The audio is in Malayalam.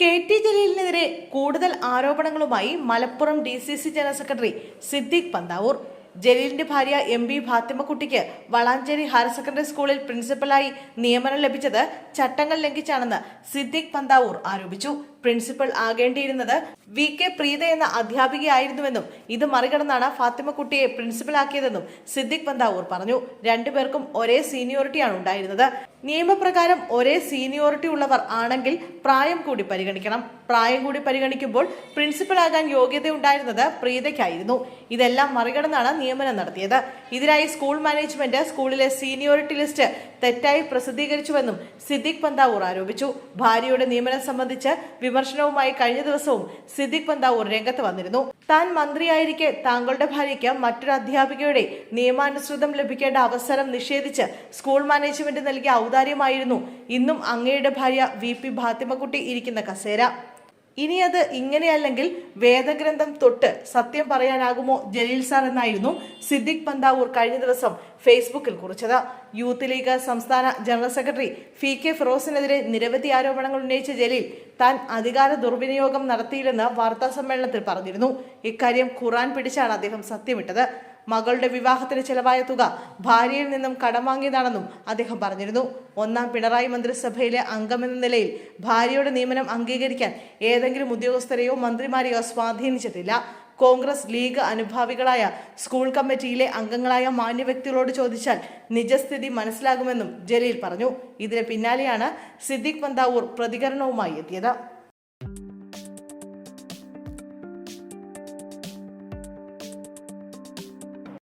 കെ ടി ജലീലിനെതിരെ കൂടുതൽ ആരോപണങ്ങളുമായി Malappuram D C C general secretary Siddique Panthavoor. ജലീലിന്റെ ഭാര്യ എം ബി ഫാത്തിമക്കുട്ടിക്ക് വളാഞ്ചേരി ഹയർ സെക്കൻഡറി സ്കൂളിൽ പ്രിൻസിപ്പലായി നിയമനം ലഭിച്ചത് ചട്ടങ്ങൾ ലംഘിച്ചാണെന്ന് സിദ്ദീഖ് പന്താവൂർ ആരോപിച്ചു. പ്രിൻസിപ്പൽ ആകേണ്ടിയിരുന്നത് വി കെ പ്രീത എന്ന അധ്യാപികയായിരുന്നുവെന്നും ഇത് മറികടന്നാണ് ഫാത്തിമക്കുട്ടിയെ പ്രിൻസിപ്പലാക്കിയതെന്നും സിദ്ദിഖ് പന്താവൂർ പറഞ്ഞു. രണ്ടുപേർക്കും ഒരേ സീനിയോറിറ്റിയാണ് ഉണ്ടായിരുന്നത്. നിയമപ്രകാരം ഒരേ സീനിയോറിറ്റി ഉള്ളവർ ആണെങ്കിൽ പ്രായം കൂടി പരിഗണിക്കണം. പ്രായം കൂടി പരിഗണിക്കുമ്പോൾ പ്രിൻസിപ്പലാകാൻ യോഗ്യതയുണ്ടായിരുന്നത് പ്രീതയ്ക്കായിരുന്നു. ഇതെല്ലാം മറികടന്നാണ് നിയമനം നടത്തിയത്. ഇതിനായി സ്കൂൾ മാനേജ്മെന്റ് സ്കൂളിലെ സീനിയോറിറ്റി ലിസ്റ്റ് തെറ്റായി പ്രസിദ്ധീകരിച്ചുവെന്നും സിദ്ദിഖ് പന്താവൂർ ആരോപിച്ചു. ഭാര്യയുടെ നിയമനം സംബന്ധിച്ച് വിമർശനവുമായി കഴിഞ്ഞ ദിവസവും സിദ്ദിഖ് പന്താവൂർ രംഗത്ത് വന്നിരുന്നു. താൻ മന്ത്രിയായിരിക്കെ താങ്കളുടെ ഭാര്യയ്ക്ക് മറ്റൊരു അധ്യാപികയുടെ നിയമാനുസൃതം ലഭിക്കേണ്ട അവസരം നിഷേധിച്ച് സ്കൂൾ മാനേജ്മെന്റ് നൽകിയ ഔദാര്യമായിരുന്നു. ഇന്നും അങ്ങയുടെ ഭാര്യ വി പി ഭാത്തിമക്കുട്ടി ഇരിക്കുന്ന കസേര. ഇനി അത് ഇങ്ങനെയല്ലെങ്കിൽ വേദഗ്രന്ഥം തൊട്ട് സത്യം പറയാനാകുമോ ജലീൽ സാർ എന്നായിരുന്നു സിദ്ദിഖ് പന്താവൂർ കഴിഞ്ഞ ദിവസം ഫേസ്ബുക്കിൽ കുറിച്ചത്. യൂത്ത് ലീഗ് സംസ്ഥാന ജനറൽ സെക്രട്ടറി ഫി കെ ഫിറോസിനെതിരെ നിരവധി ആരോപണങ്ങൾ ഉന്നയിച്ച ജലീൽ താൻ അധികാര ദുർവിനിയോഗം നടത്തിയില്ലെന്ന് വാർത്താ സമ്മേളനത്തിൽ പറഞ്ഞിരുന്നു. ഇക്കാര്യം ഖുറാൻ പിടിച്ചാണ് അദ്ദേഹം സത്യമിട്ടത്. മകളുടെ വിവാഹത്തിന് ചെലവായ തുക ഭാര്യയിൽ നിന്നും കടം വാങ്ങിയതാണെന്നും അദ്ദേഹം പറഞ്ഞിരുന്നു. ഒന്നാം പിണറായി മന്ത്രിസഭയിലെ അംഗമെന്ന നിലയിൽ ഭാര്യയുടെ നിയമനം അംഗീകരിക്കാൻ ഏതെങ്കിലും ഉദ്യോഗസ്ഥരെയോ മന്ത്രിമാരെയോ സ്വാധീനിച്ചിട്ടില്ല. കോൺഗ്രസ് ലീഗ് അനുഭാവികളായ സ്കൂൾ കമ്മിറ്റിയിലെ അംഗങ്ങളായ മാന്യവ്യക്തികളോട് ചോദിച്ചാൽ നിജസ്ഥിതി മനസ്സിലാകുമെന്നും ജലീൽ പറഞ്ഞു. ഇതിന് പിന്നാലെയാണ് സിദ്ദിഖ് പന്താവൂർ പ്രതികരണവുമായി എത്തിയത്.